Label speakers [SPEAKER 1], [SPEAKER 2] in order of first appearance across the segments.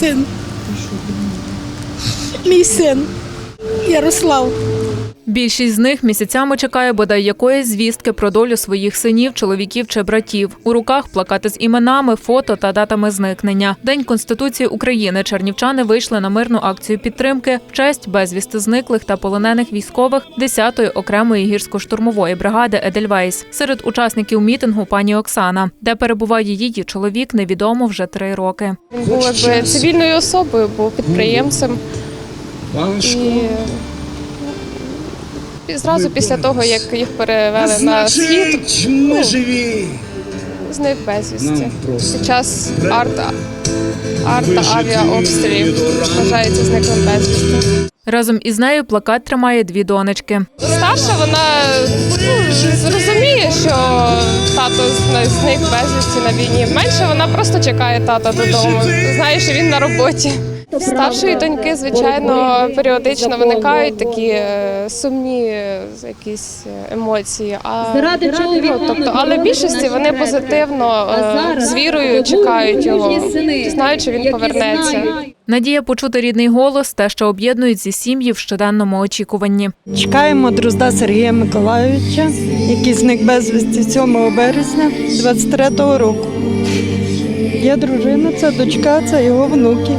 [SPEAKER 1] син. Мій син Ярослав.
[SPEAKER 2] Більшість з них місяцями чекає бодай якоїсь звістки про долю своїх синів, чоловіків чи братів. У руках плакати з іменами, фото та датами зникнення. День Конституції України чернівчани вийшли на мирну акцію підтримки в честь безвісти зниклих та полонених військових 10-ї окремої гірсько-штурмової бригади Едельвейс. Серед учасників мітингу пані Оксана, де перебуває її чоловік, невідомо вже три роки.
[SPEAKER 3] Він був цивільною особою, був підприємцем. І, зразу після того, як їх перевели на схід,
[SPEAKER 4] ми живі.
[SPEAKER 3] зник безвісті. Під час арта, арта авіаобстрілів вважається зниклим безвісти.
[SPEAKER 2] Разом із нею плакат тримає дві донечки.
[SPEAKER 3] Старша вона ну, зрозуміє, що тато зник безвісті на війні. Менше вона просто чекає тата додому. Знає, що він на роботі. Старшої доньки, звичайно, періодично виникають такі е, сумні е, якісь е, емоції. А ну, тобто, але в більшості вони позитивно з вірою чекають його,
[SPEAKER 5] сини,
[SPEAKER 3] знають, що він повернеться.
[SPEAKER 2] Надія почути рідний голос те, що об'єднують зі сім'ї в щоденному очікуванні.
[SPEAKER 6] Чекаємо Дрозда Сергія Миколайовича, який зник безвісті 7 березня 23-го року. Є дружина, це дочка, це його внуки.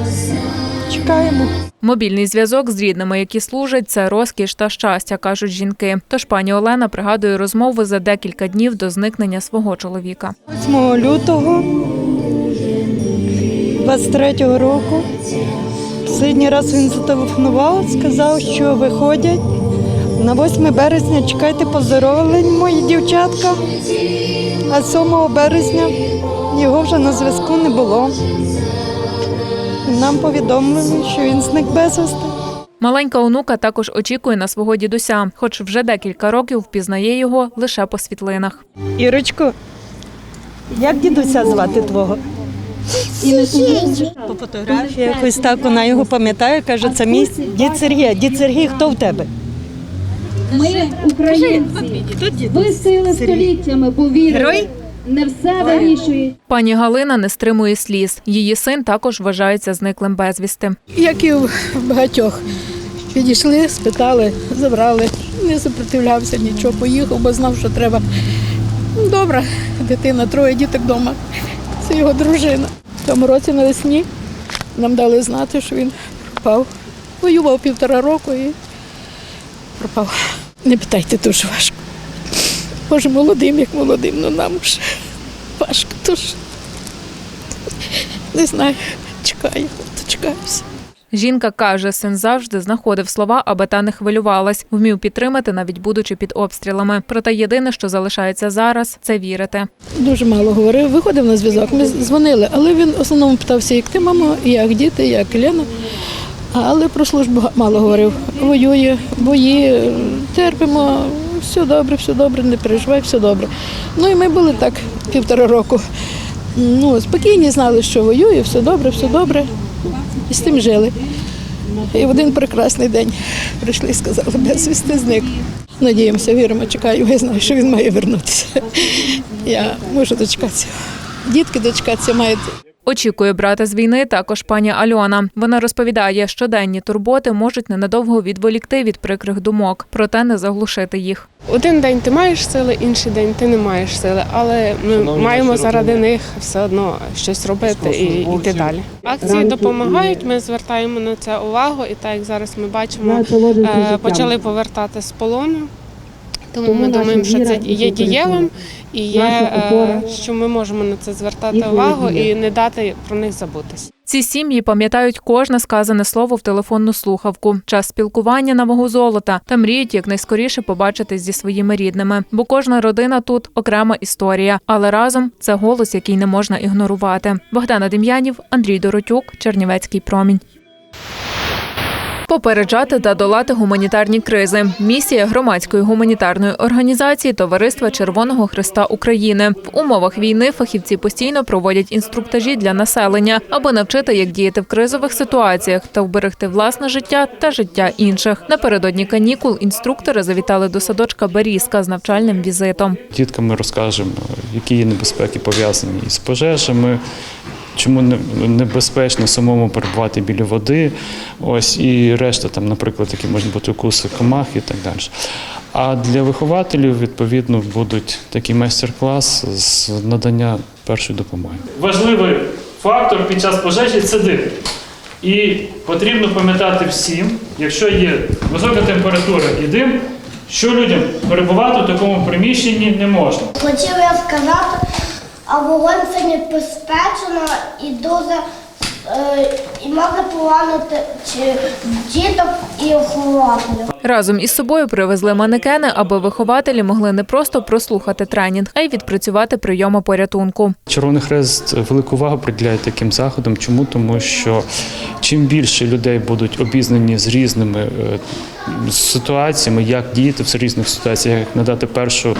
[SPEAKER 6] Чекаємо.
[SPEAKER 2] Мобільний зв'язок з рідними, які служать, це розкіш та щастя, кажуть жінки. Тож пані Олена пригадує розмови за декілька днів до зникнення свого чоловіка.
[SPEAKER 6] 8 лютого 23-го року. Останній раз він зателефонував, сказав, що виходять. На 8 березня чекайте поздоровлень, мої дівчатка. А 7 березня його вже на зв'язку не було. Нам повідомили, що він зник безвісти.
[SPEAKER 2] Маленька онука також очікує на свого дідуся, хоч вже декілька років впізнає його лише по світлинах.
[SPEAKER 6] Ірочко, як дідуся звати твого? По фотографії якось так вона його пам'ятає, каже, це мій дід Сергій. Дід Сергій, хто в тебе?
[SPEAKER 5] Ми, українці,
[SPEAKER 6] дід?
[SPEAKER 5] вистояли століттями, бо вірили.
[SPEAKER 6] Герой?
[SPEAKER 5] Не все вирішує.
[SPEAKER 2] Пані Галина не стримує сліз. Її син також вважається зниклим безвісти.
[SPEAKER 1] Як і в багатьох. Підійшли, спитали, забрали. Не сопротивлявся нічого, поїхав, бо знав, що треба. Добра, дитина, троє діток вдома. Це його дружина. В тому році навесні нам дали знати, що він пропав. Воював півтора року і пропав. Не питайте, дуже важко. Боже, молодим, як молодим, ну нам ж важко дуже. Не знаю, чекаю, дочекаюся.
[SPEAKER 2] Жінка каже, син завжди знаходив слова, аби та не хвилювалась, вмів підтримати, навіть будучи під обстрілами. Проте єдине, що залишається зараз, це вірити.
[SPEAKER 1] Дуже мало говорив, виходив на зв'язок. Ми дзвонили, але він в основному питався, як ти, мамо, як діти, як Лена. Але про службу мало говорив. Воює, бої, терпимо, все добре, все добре, не переживай, все добре. Ну і ми були так півтора року. Ну, спокійні, знали, що воює, все добре, все добре. І з тим жили. І в один прекрасний день прийшли і сказали, безвісти зник. Надіємося, віримо, чекаємо. Я знаю, що він має вернутися. Я можу дочекатися. Дітки дочекатися мають.
[SPEAKER 2] Очікує брата з війни також пані Альона. Вона розповідає, щоденні турботи можуть ненадовго відволікти від прикрих думок, проте не заглушити їх.
[SPEAKER 3] Один день ти маєш сили, інший день ти не маєш сили, але ми маємо заради них все одно щось робити і йти далі. Акції допомагають. Ми звертаємо на це увагу, і так як зараз ми бачимо, е, почали повертати з полону. Тому ми думаємо, що це є дієвим і є, е, що ми можемо на це звертати увагу і не дати про них забутися.
[SPEAKER 2] Ці сім'ї пам'ятають кожне сказане слово в телефонну слухавку, час спілкування на вагу золота та мріють якнайскоріше побачитись зі своїми рідними. Бо кожна родина тут окрема історія, але разом це голос, який не можна ігнорувати. Богдана Дем'янів, Андрій Доротюк, Чернівецький промінь. Попереджати та долати гуманітарні кризи. Місія громадської гуманітарної організації Товариства Червоного Христа України. В умовах війни фахівці постійно проводять інструктажі для населення, аби навчити, як діяти в кризових ситуаціях та вберегти власне життя та життя інших. Напередодні канікул інструктори завітали до садочка Берізка з навчальним візитом.
[SPEAKER 7] Діткам ми розкажемо, які є небезпеки пов'язані з пожежами,
[SPEAKER 4] чому небезпечно самому перебувати біля води, ось і решта, там, наприклад, які можуть бути укуси комах і так далі. А для вихователів, відповідно, будуть такий майстер-клас з надання першої допомоги. Важливий фактор під час пожежі це дим. І потрібно пам'ятати всім, якщо є висока температура і дим, що людям перебувати в такому приміщенні не можна.
[SPEAKER 7] Хотів я сказати, а вогонь це небезпечно і дуже е, і можна поранити чи діток і охоронців.
[SPEAKER 2] Разом із собою привезли манекени, аби вихователі могли не просто прослухати тренінг, а й відпрацювати прийоми порятунку.
[SPEAKER 4] Червоний Хрест велику увагу приділяє таким заходам. Чому? Тому що чим більше людей будуть обізнані з різними е, ситуаціями, як діяти в різних ситуаціях, як надати першу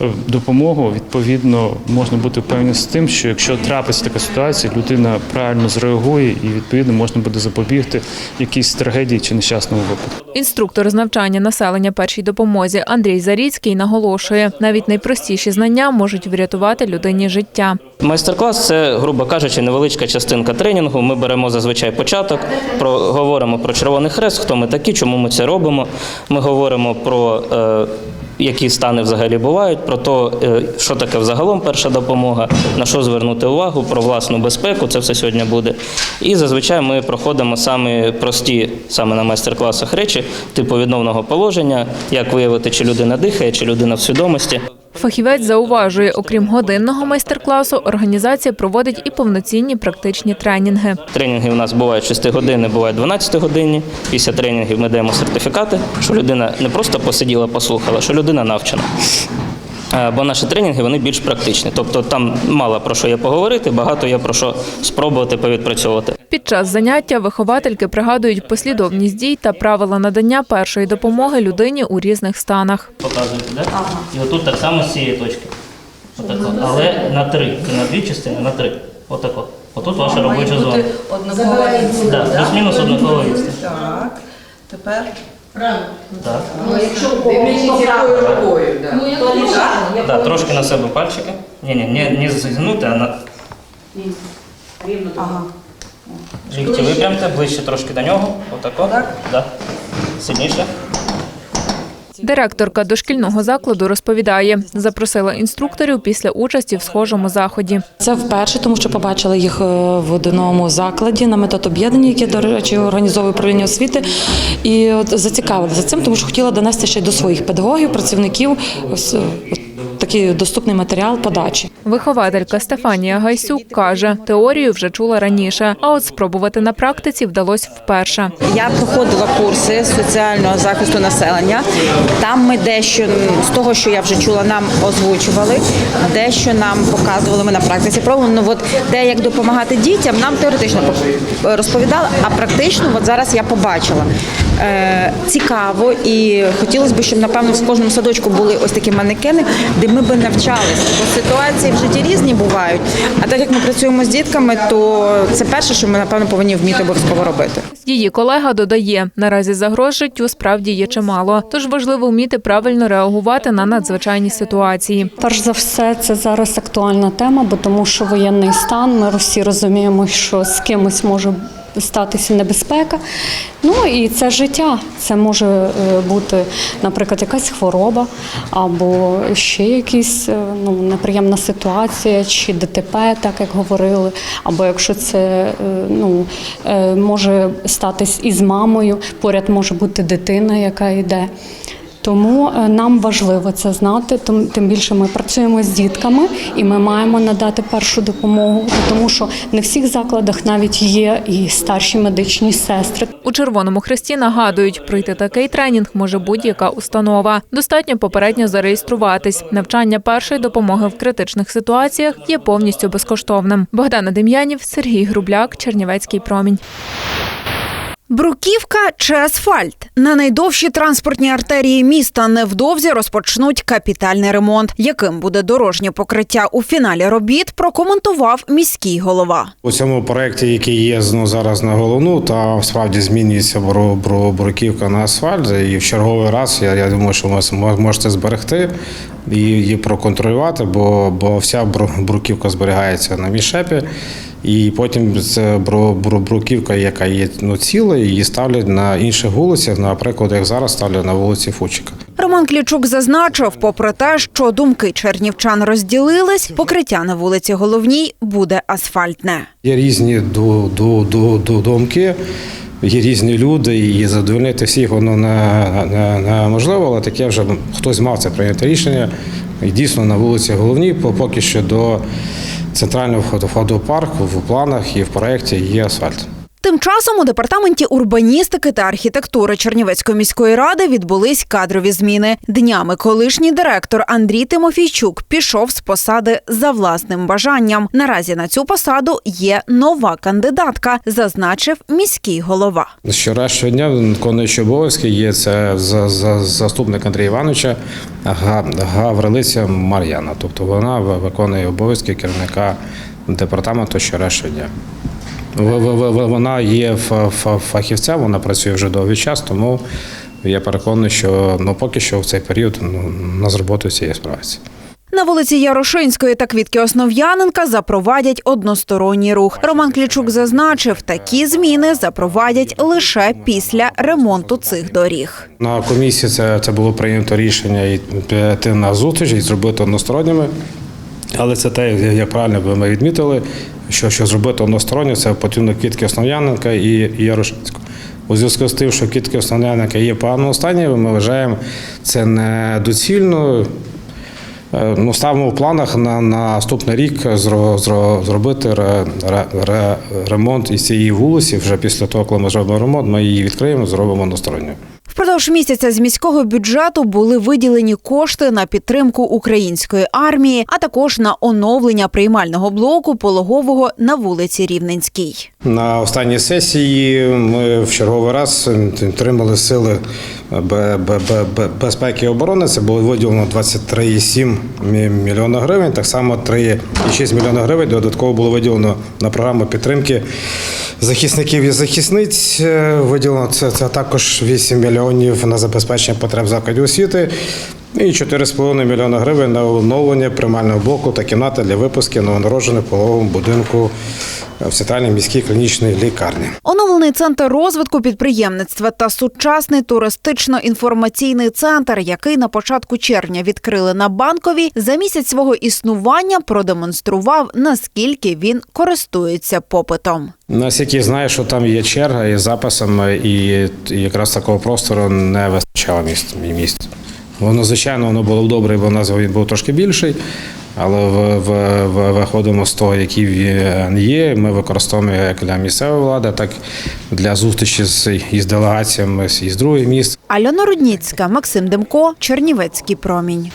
[SPEAKER 4] е, допомогу, відповідно можна бути впевненим з тим, що якщо трапиться така ситуація, людина правильно зреагує і відповідно можна буде запобігти якійсь трагедії чи нещасному випадку.
[SPEAKER 2] Інструктор з навчання населення першій допомозі Андрій Заріцький наголошує, навіть найпростіші знання можуть врятувати людині життя.
[SPEAKER 8] Майстер-клас це, грубо кажучи, невеличка частинка тренінгу. Ми беремо зазвичай початок, про, говоримо про Червоний Хрест, хто ми такі, чому ми це робимо. Ми говоримо про е, які стани взагалі бувають, про те, що таке взагалом перша допомога, на що звернути увагу, про власну безпеку. Це все сьогодні буде. І зазвичай ми проходимо самі прості саме на майстер-класах речі, типу відновного положення, як виявити, чи людина дихає, чи людина в свідомості.
[SPEAKER 2] Фахівець зауважує, окрім годинного майстер-класу, організація проводить і повноцінні практичні тренінги.
[SPEAKER 8] Тренінги у нас бувають 6 години, бувають 12 годинні. Після тренінгів ми даємо сертифікати, що людина не просто посиділа, послухала, що людина навчена. Е, Бо наші тренінги вони більш практичні. Тобто там мало про що є поговорити, багато є про що спробувати повідпрацьовувати.
[SPEAKER 2] Під час заняття виховательки пригадують послідовність дій та правила надання першої допомоги людині у різних станах.
[SPEAKER 8] Показуєте, да? І отут так само з цієї точки. Отако. Але на три, не на дві частини, на три. Отако. Отут ваша робоча зона.
[SPEAKER 9] Однакова відстань.
[SPEAKER 8] Да, плюс-мінус однакова відстань.
[SPEAKER 9] Так. Тепер
[SPEAKER 8] Так.
[SPEAKER 9] дивлячись якою рукою. да.
[SPEAKER 8] Да, трошки на себе пальчики. Ні, ні, не, не зігнути, а на
[SPEAKER 9] Ага.
[SPEAKER 8] лікті випрямте, ближче трошки до нього. Отако.
[SPEAKER 9] Так?
[SPEAKER 8] Да. Сильніше.
[SPEAKER 2] Директорка дошкільного закладу розповідає, запросила інструкторів після участі в схожому заході.
[SPEAKER 10] Це вперше, тому що побачили їх е, в одному закладі на метод об'єднання, яке, до речі, організовує управління освіти. І от зацікавилися цим, тому що хотіла донести ще до своїх педагогів, працівників е, такий доступний матеріал подачі.
[SPEAKER 2] Вихователька Стефанія Гайсюк каже, теорію вже чула раніше, а от спробувати на практиці вдалося вперше.
[SPEAKER 11] Я проходила курси соціального захисту населення. Там ми дещо з того, що я вже чула, нам озвучували, дещо нам показували. Ми на практиці пробували. Ну от те, як допомагати дітям, нам теоретично розповідали, а практично, от зараз я побачила. Е, цікаво, і хотілося б, щоб напевно в кожному садочку були ось такі манекени, де ми би навчалися. Бо ситуації в житті різні бувають. А так як ми працюємо з дітками, то це перше, що ми напевно повинні вміти обов'язково робити.
[SPEAKER 2] Її колега додає, наразі загроз життю справді є чимало, тож важливо вміти правильно реагувати на надзвичайні ситуації.
[SPEAKER 12] Перш за все, це зараз актуальна тема, бо тому що воєнний стан. Ми всі розуміємо, що з кимось може статися небезпека. Ну і це життя. Це може е, бути, наприклад, якась хвороба або ще якась е, ну, неприємна ситуація, чи ДТП, так як говорили, або якщо це е, ну, може статись із мамою, поряд може бути дитина, яка йде. Тому е, нам важливо це знати, тим, більше ми працюємо з дітками і ми маємо надати першу допомогу, тому що не всіх закладах навіть є і старші медичні сестри.
[SPEAKER 2] У Червоному Хресті нагадують, пройти такий тренінг може будь-яка установа. Достатньо попередньо зареєструватись. Навчання першої допомоги в критичних ситуаціях є повністю безкоштовним. Богдана Дем'янів, Сергій Грубляк, Чернівецький промінь.
[SPEAKER 13] Бруківка чи асфальт на найдовші транспортні артерії міста невдовзі розпочнуть капітальний ремонт. Яким буде дорожнє покриття у фіналі робіт, прокоментував міський голова.
[SPEAKER 14] У цьому проєкті, який є ну, зараз на головну, та справді змінюється бруківка на асфальт. І в черговий раз я, я думаю, що ви можете зберегти і її проконтролювати, бо, бо вся бру- бруківка зберігається на мішепі. І потім це бруківка, яка є ну, ціла, її ставлять на інших вулицях, наприклад, як зараз ставлять на вулиці Фучика.
[SPEAKER 13] Роман Клічук зазначив, попри те, що думки чернівчан розділились, покриття на вулиці головній буде асфальтне.
[SPEAKER 14] Є різні ду- ду- ду- ду- думки, є різні люди, і задовольнити всіх воно не, не, неможливо, але таке вже хтось мав це прийняти рішення. І дійсно на вулиці головній, по- поки що до центрального входу, входу в парк в планах і в проєкті є асфальт.
[SPEAKER 13] Тим часом у департаменті урбаністики та архітектури Чернівецької міської ради відбулись кадрові зміни. Днями колишній директор Андрій Тимофійчук пішов з посади за власним бажанням. Наразі на цю посаду є нова кандидатка, зазначив міський голова.
[SPEAKER 14] З вчорашнього дня виконуючий обов'язки є це за, за, заступник Андрія Івановича Га- Гаврилиця Мар'яна. Тобто вона виконує обов'язки керівника департаменту з вчорашнього дня. Вона є фа- фа- вона працює вже довгий час, тому я переконаний, що ну, поки що в цей період ну, на з роботою цієї справиться.
[SPEAKER 13] На вулиці Ярошинської та Квітки Основ'яненка запровадять односторонній рух. Роман Клічук зазначив, такі зміни запровадять лише після ремонту цих доріг.
[SPEAKER 14] На комісії це, це було прийнято рішення і піти на зустріч і зробити односторонніми. Але це те, як правильно ви ми відмітили, що, що зробити односторонньо, це потрібно квітки Основ'яненка і, Ярошинську. У зв'язку з тим, що квітки Основ'яненка є поганому стані, ми вважаємо це недоцільно. Е, Ну, ставимо в планах на, на наступний рік зро, зро, зробити ре, ре, ре, ремонт із цієї вулиці. Вже після того, коли ми зробимо ремонт, ми її відкриємо, зробимо односторонньо.
[SPEAKER 13] Впродовж місяця з міського бюджету були виділені кошти на підтримку української армії, а також на оновлення приймального блоку пологового на вулиці Рівненській.
[SPEAKER 14] На останній сесії ми в черговий раз підтримали сили безпеки і оборони. Це було виділено 23,7 мі- мільйона гривень. Так само 3,6 мільйона гривень додатково було виділено на програму підтримки захисників і захисниць. Е, Виділено це, це також 8 мільйонів на забезпечення потреб закладів освіти. І 4,5 мільйона гривень на оновлення приймального блоку та кімнати для випуски новонароджених в пологовому будинку в центральній міській клінічній лікарні.
[SPEAKER 13] Оновлений центр розвитку підприємництва та сучасний туристично-інформаційний центр, який на початку червня відкрили на банковій, за місяць свого існування продемонстрував наскільки він користується попитом.
[SPEAKER 14] Наскільки знаю, що там є черга із записами, і якраз такого простору не вистачало міст міст. Воно, звичайно, воно було б добре, бо нас він був трошки більший, але в, в, в, виходимо з того, які він є. Ми використовуємо як для місцевої влади, так і для зустрічі з із делегаціями з із других міст.
[SPEAKER 13] Альона Рудніцька, Максим Демко, Чернівецький промінь.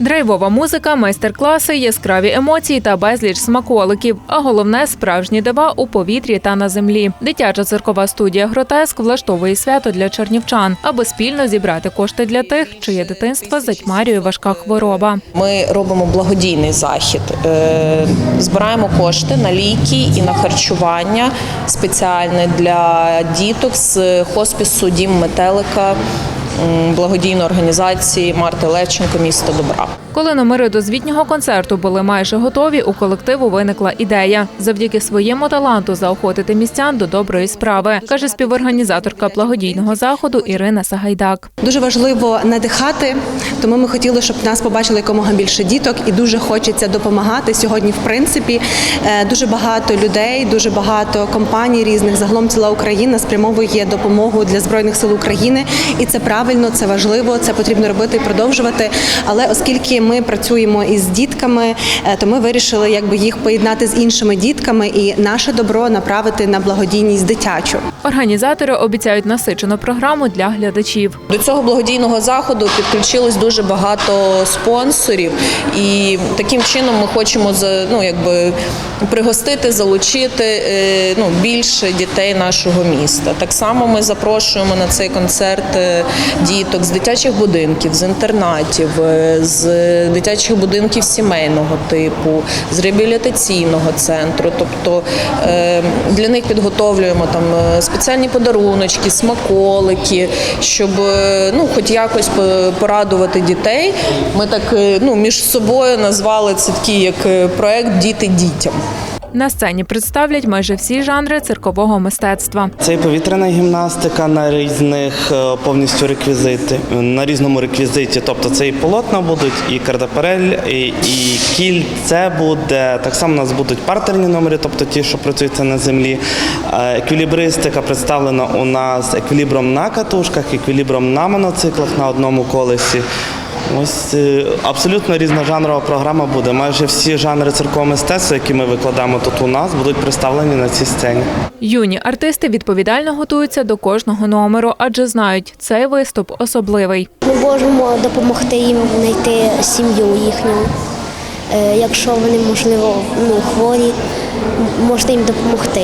[SPEAKER 2] Драйвова музика, майстер-класи, яскраві емоції та безліч смаколиків. А головне справжні дива у повітрі та на землі. Дитяча циркова студія Гротеск влаштовує свято для чернівчан, аби спільно зібрати кошти для тих, чиє дитинство затьмарює важка хвороба.
[SPEAKER 15] Ми робимо благодійний захід. Е, Збираємо кошти на ліки і на харчування спеціальне для діток з хоспісу Дім Метелика благодійної організації Марти Левченко місто Добра.
[SPEAKER 2] Коли номери до звітнього концерту були майже готові, у колективу виникла ідея завдяки своєму таланту заохотити містян до доброї справи, каже співорганізаторка благодійного заходу Ірина Сагайдак.
[SPEAKER 16] Дуже важливо надихати, тому ми хотіли, щоб нас побачили якомога більше діток, і дуже хочеться допомагати. Сьогодні, в принципі, е, дуже багато людей, дуже багато компаній різних, загалом ціла Україна спрямовує допомогу для збройних сил України, і це правильно, це важливо, це потрібно робити і продовжувати. Але оскільки ми працюємо із дітками, е, то ми вирішили, якби їх поєднати з іншими дітками і наше добро направити на благодійність дитячу.
[SPEAKER 2] Організатори обіцяють насичену програму для глядачів.
[SPEAKER 15] До цього благодійного заходу підключилось дуже багато спонсорів, і таким чином ми хочемо ну, якби, пригостити, залучити е, ну, більше дітей нашого міста. Так само ми запрошуємо на цей концерт е, діток з дитячих будинків, з інтернатів, з дитячих будинків сімейного типу, з реабілітаційного центру. Тобто е, для них підготовлюємо там е, спеціальні подаруночки, смаколики, щоб е, ну, хоч якось порадувати дітей. Ми так ну, між собою назвали це такий як проект Діти дітям.
[SPEAKER 2] На сцені представлять майже всі жанри циркового мистецтва.
[SPEAKER 17] Це і повітряна гімнастика на різних е, повністю реквізити, на різному реквізиті. Тобто це і полотна будуть, і кардапарель, і, і кіль. Це буде так само. У нас будуть партерні номери, тобто ті, що працюються на землі. Е, Еквілібристика представлена у нас еквілібром на катушках, еквілібром на моноциклах на одному колесі. Ось е, абсолютно різножанрова програма буде. Майже всі жанри циркового мистецтва, які ми викладаємо тут у нас, будуть представлені на цій сцені.
[SPEAKER 2] Юні артисти відповідально готуються до кожного номеру, адже знають, цей виступ особливий.
[SPEAKER 7] Ми можемо допомогти їм знайти сім'ю їхню. Е, Якщо вони, можливо, ну, хворі, м- можете їм допомогти.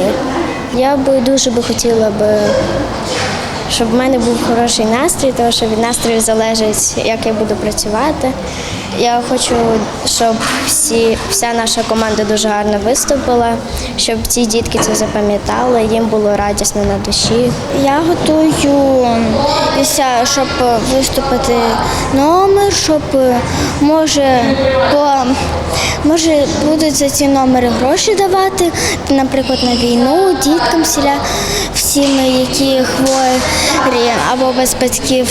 [SPEAKER 7] Я би дуже би хотіла би, щоб в мене був хороший настрій, тому що від настрою залежить, як я буду працювати. Я хочу, щоб всі, вся наша команда дуже гарно виступила, щоб ці дітки це запам'ятали, їм було радісно на душі. Я готуюся, щоб виступити номер, щоб може, по, може будуть за ці номери гроші давати, наприклад, на війну, діткам сіля, всім, які хворі або без батьків.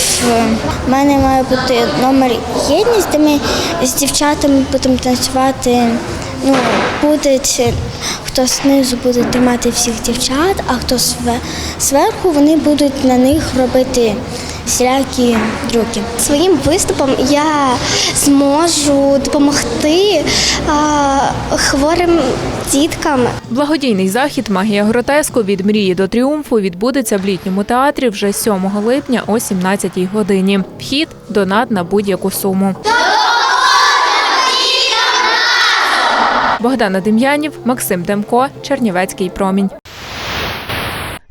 [SPEAKER 7] У мене має бути номер єдність, де ми з дівчатами будемо танцювати. Ну, буде хто знизу буде тримати всіх дівчат, а хто зверху, вони будуть на них робити всілякі трюки. Своїм виступом я зможу допомогти а, хворим діткам.
[SPEAKER 2] Благодійний захід Магія гротеску від мрії до тріумфу відбудеться в літньому театрі вже 7 липня о 17-й годині. Вхід донат на будь-яку суму. Богдана Дем'янів, Максим Демко, Чернівецький промінь.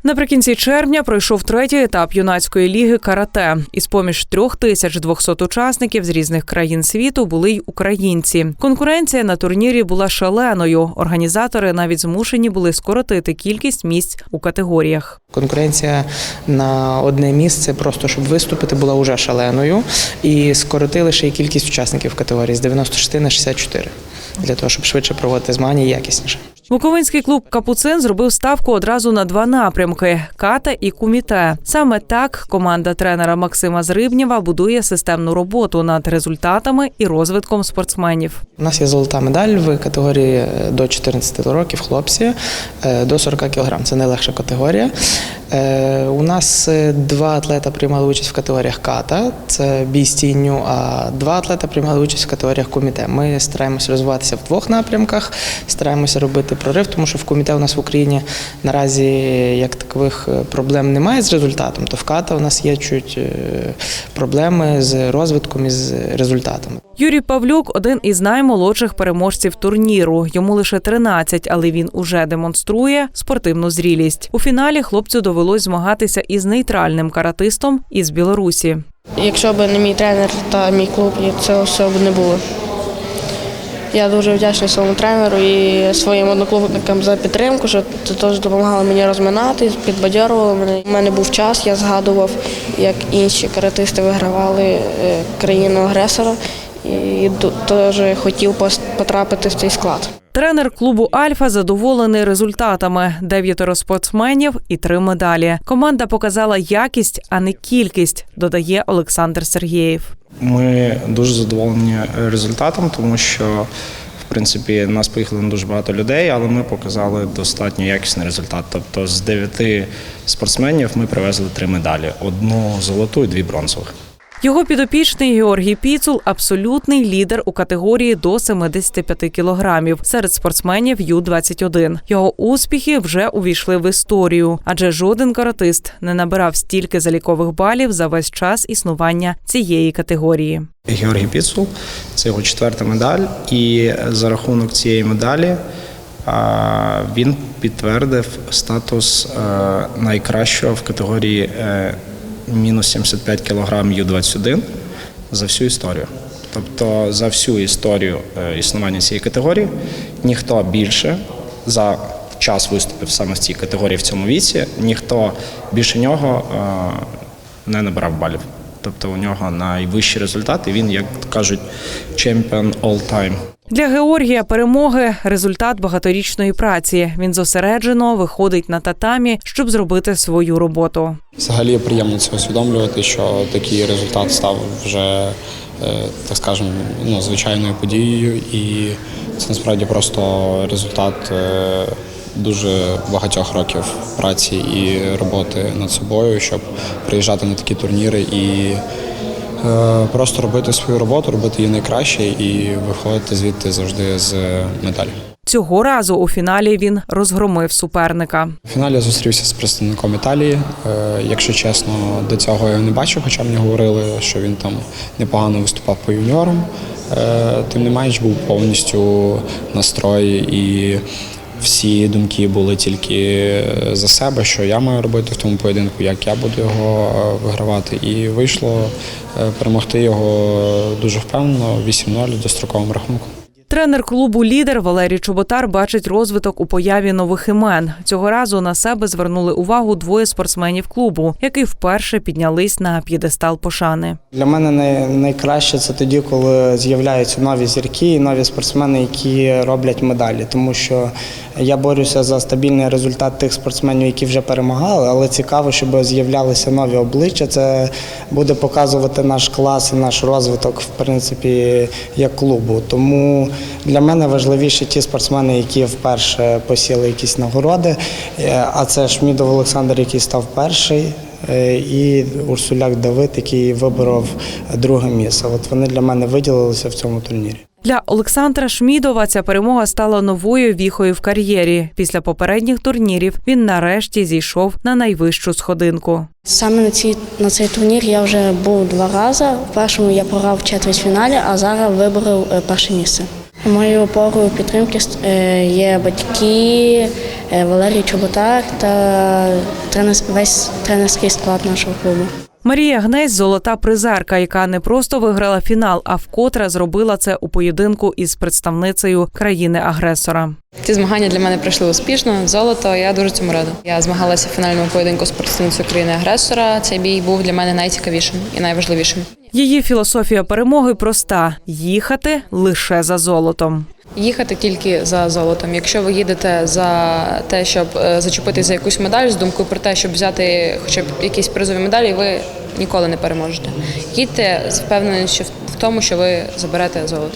[SPEAKER 18] Наприкінці червня пройшов третій етап юнацької ліги карате. Із поміж трьох тисяч 200 учасників з різних країн світу були й українці. Конкуренція на турнірі була шаленою. Організатори навіть змушені були скоротити кількість місць у категоріях.
[SPEAKER 19] Конкуренція на одне місце, просто щоб виступити, була уже шаленою. І скоротили ще й кількість учасників в категорії з 96 на 64, для того, щоб швидше проводити змагання і якісніше.
[SPEAKER 18] Буковинський клуб Капуцин зробив ставку одразу на два напрямки: ката і куміте. Саме так команда тренера Максима Зрибнєва будує системну роботу над результатами і розвитком спортсменів.
[SPEAKER 19] У нас є золота медаль в категорії е, до 14 років, хлопці е, до 40 кг. Це найлегша категорія. Е, У нас два атлета приймали участь в категоріях ката, це бій з тінню, а два атлета приймали участь в категоріях коміте. Ми стараємося розвиватися в двох напрямках, стараємося робити прорив, тому що в коміте у нас в Україні наразі як такових е, проблем немає з результатом, то в ката у нас є чуть е, проблеми з розвитком і з результатами.
[SPEAKER 18] Юрій Павлюк один із наймолодших переможців турніру. Йому лише 13, але він уже демонструє спортивну зрілість. У фіналі хлопцю довелось змагатися із нейтральним каратистом із Білорусі.
[SPEAKER 10] Якщо б не мій тренер та мій клуб, цього всього б не було. Я дуже вдячна своєму тренеру і своїм одноклубникам за підтримку, що це теж допомагало мені розминати, підбадьорувало мене. У мене був час, я згадував, як інші каратисти вигравали е, країну-агресора і дуже хотів потрапити в цей склад.
[SPEAKER 18] Тренер клубу Альфа задоволений результатами: дев'ятеро спортсменів і три медалі. Команда показала якість, а не кількість, додає Олександр Сергєєв.
[SPEAKER 4] Ми дуже задоволені результатом, тому що в принципі нас поїхало на дуже багато людей, але ми показали достатньо якісний результат. Тобто з дев'яти спортсменів ми привезли три медалі: одну золоту і дві бронзових.
[SPEAKER 18] Його підопічний Георгій Піцул абсолютний лідер у категорії до 75 кілограмів серед спортсменів Ю-21. Його успіхи вже увійшли в історію, адже жоден каратист не набирав стільки залікових балів за весь час існування цієї категорії.
[SPEAKER 4] Георгій Піцул це його четверта медаль, і за рахунок цієї медалі він підтвердив статус е, найкращого в категорії е, мінус 75 кг Ю-21 за всю історію. Тобто за всю історію е, існування цієї категорії ніхто більше за час виступів саме в цій категорії в цьому віці, ніхто більше нього е, не набирав балів.
[SPEAKER 20] Тобто у нього найвищі результати. Він, як кажуть, чемпіон all time.
[SPEAKER 18] Для Георгія перемоги результат багаторічної праці. Він зосереджено виходить на татамі, щоб зробити свою роботу.
[SPEAKER 21] Взагалі приємно це усвідомлювати, що такий результат став вже, е, так скажемо, ну, звичайною подією, і це насправді просто результат е, дуже багатьох років праці і роботи над собою, щоб приїжджати на такі турніри і е, просто робити свою роботу, робити її найкраще і виходити звідти завжди з медаллю.
[SPEAKER 18] Цього разу у фіналі він розгромив суперника.
[SPEAKER 21] У фіналі я зустрівся з представником Італії. Е, Якщо чесно, до цього я не бачив, хоча мені говорили, що він там непогано виступав по юніорам. Е, Тим не менш був повністю настрой і всі думки були тільки за себе, що я маю робити в тому поєдинку, як я буду його е, вигравати. І вийшло е, перемогти його дуже впевнено, 8-0 достроковим рахунком.
[SPEAKER 18] Тренер клубу Лідер Валерій Чоботар бачить розвиток у появі нових імен. Цього разу на себе звернули увагу двоє спортсменів клубу, які вперше піднялись на п'єдестал пошани.
[SPEAKER 22] Для мене найкраще це тоді, коли з'являються нові зірки і нові спортсмени, які роблять медалі. Тому що я борюся за стабільний результат тих спортсменів, які вже перемагали, але цікаво, щоб з'являлися нові обличчя. Це буде показувати наш клас і наш розвиток, в принципі, як клубу. Тому для мене важливіше ті спортсмени, які вперше посіли якісь нагороди. Е, А це Шмідов Олександр, який став перший. е, І Урсуляк Давид, який виборов друге місце. От вони для мене виділилися в цьому турнірі.
[SPEAKER 18] Для Олександра Шмідова ця перемога стала новою віхою в кар'єрі. Після попередніх турнірів він нарешті зійшов на найвищу сходинку.
[SPEAKER 7] Саме на, ці, на цей турнір я вже був два рази. В першому я програв в четвертьфіналі, а зараз виборов е, перше місце. Моєю опорою підтримки е, є батьки, е, Валерій Чоботар та весь тренерський склад нашого клубу.
[SPEAKER 18] Марія Гнесь золота призерка, яка не просто виграла фінал, а вкотре зробила це у поєдинку із представницею країни-агресора.
[SPEAKER 23] Ці змагання для мене пройшли успішно. Золото, я дуже цьому рада. Я змагалася в фінальному поєдинку з представницею країни-агресора. Цей бій був для мене найцікавішим і найважливішим.
[SPEAKER 18] Її філософія перемоги проста: їхати лише за золотом.
[SPEAKER 23] Їхати тільки за золотом. Якщо ви їдете за те, щоб е, зачепитися за якусь медаль з думкою про те, щоб взяти хоча б якісь призові медалі, ви ніколи не переможете. Їдьте з впевненістю в тому, що ви заберете золото.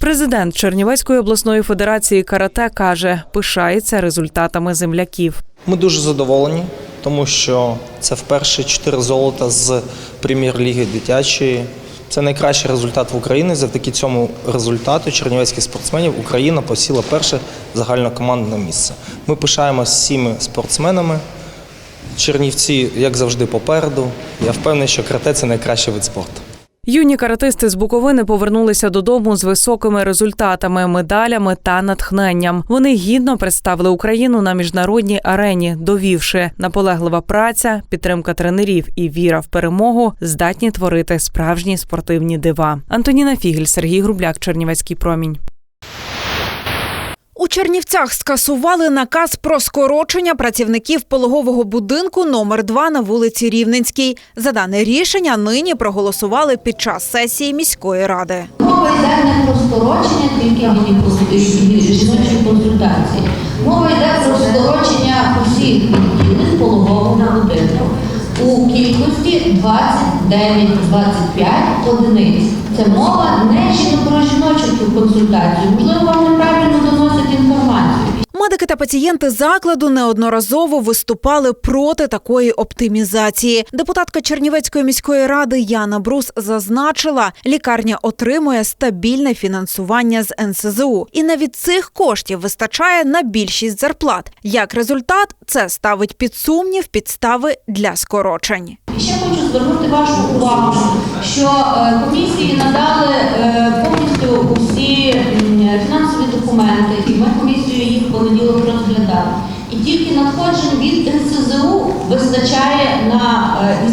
[SPEAKER 18] Президент Чернівецької обласної федерації карате каже, пишається результатами земляків.
[SPEAKER 24] Ми дуже задоволені, тому що це вперше чотири золота з прем'єр-ліги дитячої. Це найкращий результат в Україні. Завдяки цьому результату чернівецьких спортсменів Україна посіла перше загальнокомандне місце. Ми пишаємося всіми спортсменами. Чернівці, як завжди, попереду. Я впевнений, що карате – це найкращий вид спорту.
[SPEAKER 18] Юні каратисти з Буковини повернулися додому з високими результатами, медалями та натхненням. Вони гідно представили Україну на міжнародній арені, довівши наполеглива праця, підтримка тренерів і віра в перемогу здатні творити справжні спортивні дива. Антоніна Фігель, Сергій Грубляк, Чернівецький промінь.
[SPEAKER 13] У Чернівцях скасували наказ про скорочення працівників пологового будинку номер 2 на вулиці Рівненській. За дане рішення нині проголосували під час сесії міської ради.
[SPEAKER 5] Мова йде не про скорочення тільки мені консультації. Мова йде про скорочення усіх пологового будинку кількості 29-25 одиниць. Це мова не про жіночу консультацію. Можливо, вам неправильно доносить інформацію.
[SPEAKER 13] Медики та пацієнти закладу неодноразово виступали проти такої оптимізації. Депутатка Чернівецької міської ради Яна Брус зазначила, лікарня отримує стабільне фінансування з НСЗУ, і навіть цих коштів вистачає на більшість зарплат. Як результат, це ставить під сумнів підстави для скорочень.
[SPEAKER 5] Ще хочу звернути вашу увагу, що е, комісії надали е, повністю усі фінансові документи, і ми комісію понеділок розглядали. І тільки надходжень від НСЗУ вистачає на е,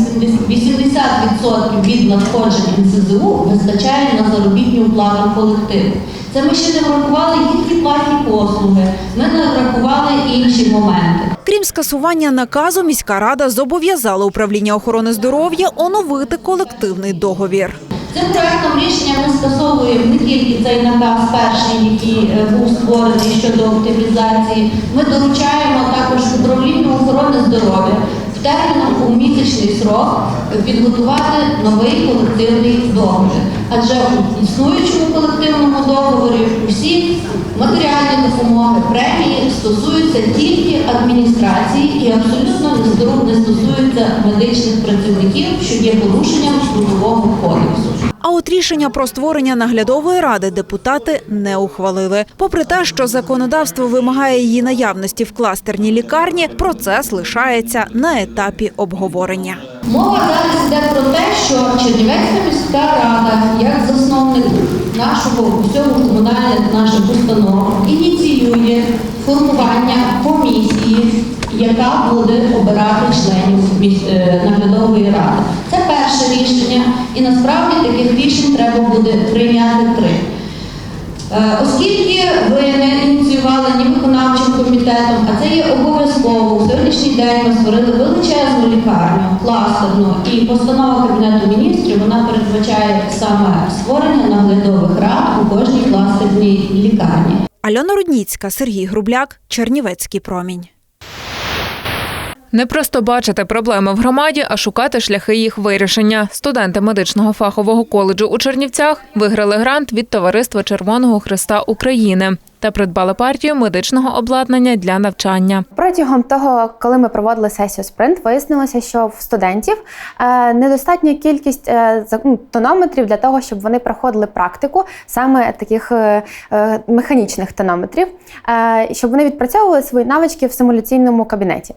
[SPEAKER 5] 80% від надходжень НСЗУ вистачає на заробітну плату колективу. Це ми ще не врахували їхні платні послуги, ми не врахували інші моменти.
[SPEAKER 13] Крім скасування наказу, міська рада зобов'язала управління охорони здоров'я оновити колективний договір.
[SPEAKER 5] Цим проектом рішення ми скасовуємо не тільки цей наказ перший, який е, був створений щодо оптимізації. Ми доручаємо також управлінню охорони здоров'я в терміном у місячний срок підготувати новий колективний договір. Адже у існуючому колективному договорі усі матеріальні допомоги, премії стосуються тільки адміністрації і абсолютно не стосуються медичних працівників, що є порушенням трудового кодексу.
[SPEAKER 13] А от рішення про створення наглядової ради депутати не ухвалили. Попри те, що законодавство вимагає її наявності в кластерній лікарні, процес лишається на етапі обговорення.
[SPEAKER 5] Мова зараз йде про те, що Чернівецька міська рада, як засновник нашого усього комунальних наших установ, ініціює формування комісії, яка буде обирати членів е, наглядової ради. Це перше рішення, і насправді таких рішень треба буде прийняти три. Е, Оскільки ви не ініціювали ні комітетом, а це є обов'язково. У сьогоднішній день ми створили величезну лікарню, кластерну, і постанова Кабінету міністрів вона передбачає саме створення наглядових рад у кожній кластерній лікарні.
[SPEAKER 13] Альона Рудніцька, Сергій Грубляк, Чернівецький промінь.
[SPEAKER 2] Не просто бачити проблеми в громаді, а шукати шляхи їх вирішення. Студенти медичного фахового коледжу у Чернівцях виграли грант від Товариства Червоного Христа України та придбали партію медичного обладнання для навчання.
[SPEAKER 25] Протягом того, коли ми проводили сесію спринт, вияснилося, що в студентів е, недостатня кількість е, ну, тонометрів для того, щоб вони проходили практику саме таких е, механічних тонометрів, щоб вони відпрацьовували свої навички в симуляційному кабінеті.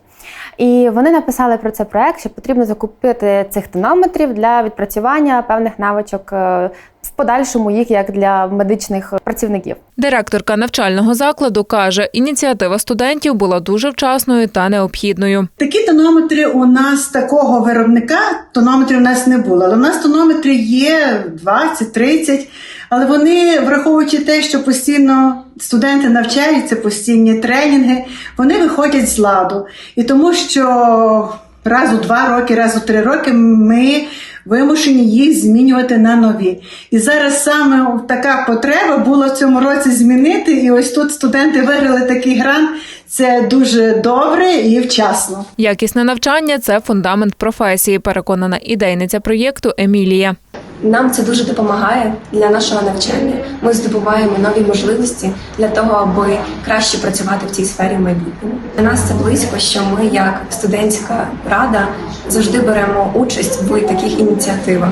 [SPEAKER 25] І вони написали про це проект, що потрібно закупити цих тонометрів для відпрацювання певних навичок е, в подальшому їх як для медичних працівників.
[SPEAKER 2] Директорка навчального закладу каже, ініціатива студентів була дуже вчасною та необхідною.
[SPEAKER 26] Такі тонометри у нас такого виробника тонометрів у нас не було. Але у нас тонометри є 20-30, але вони, враховуючи те, що постійно студенти навчаються, постійні тренінги, вони виходять з ладу. І тому що раз у два роки, раз у три роки ми вимушені їх змінювати на нові. І зараз саме така потреба була в цьому році змінити. І ось тут студенти виграли такий грант. Це дуже добре і вчасно.
[SPEAKER 2] Якісне навчання це фундамент професії, переконана ідейниця проєкту Емілія.
[SPEAKER 27] Нам це дуже допомагає для нашого навчання. Ми здобуваємо нові можливості для того, аби краще працювати в цій сфері в майбутньому. Для нас це близько, що ми, як студентська рада, завжди беремо участь в таких ініціативах.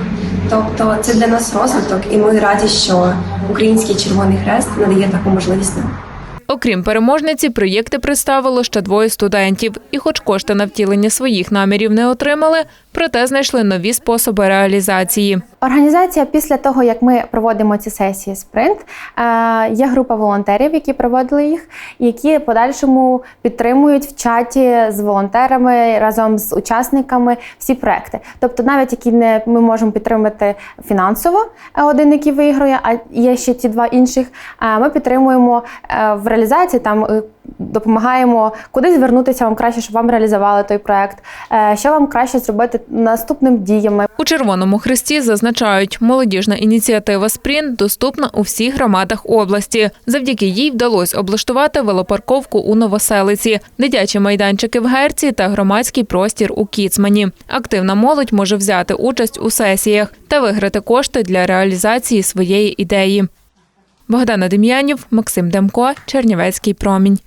[SPEAKER 27] Тобто, це для нас розвиток, і ми раді, що Український Червоний Хрест надає таку можливість нам.
[SPEAKER 2] Окрім переможниці, проєкти представило ще двоє студентів. І, хоч кошти на втілення своїх намірів не отримали, проте знайшли нові способи реалізації.
[SPEAKER 25] Організація після того, як ми проводимо ці сесії спринт, е, є група волонтерів, які проводили їх, які подальшому підтримують в чаті з волонтерами разом з учасниками всі проекти. Тобто, навіть які не ми можемо підтримати фінансово, е, один, який виграє, а є ще ті два інших. е, Ми підтримуємо в реалізації там. Допомагаємо куди звернутися вам краще, щоб вам реалізували той проект, що вам краще зробити наступним діями.
[SPEAKER 2] У Червоному Хресті зазначають, молодіжна ініціатива Спрінт доступна у всіх громадах області. Завдяки їй вдалося облаштувати велопарковку у Новоселиці, дитячі майданчики в Герці та громадський простір у Кіцмані. Активна молодь може взяти участь у сесіях та виграти кошти для реалізації своєї ідеї. Богдана Дем'янів, Максим Демко, Чернівецький промінь.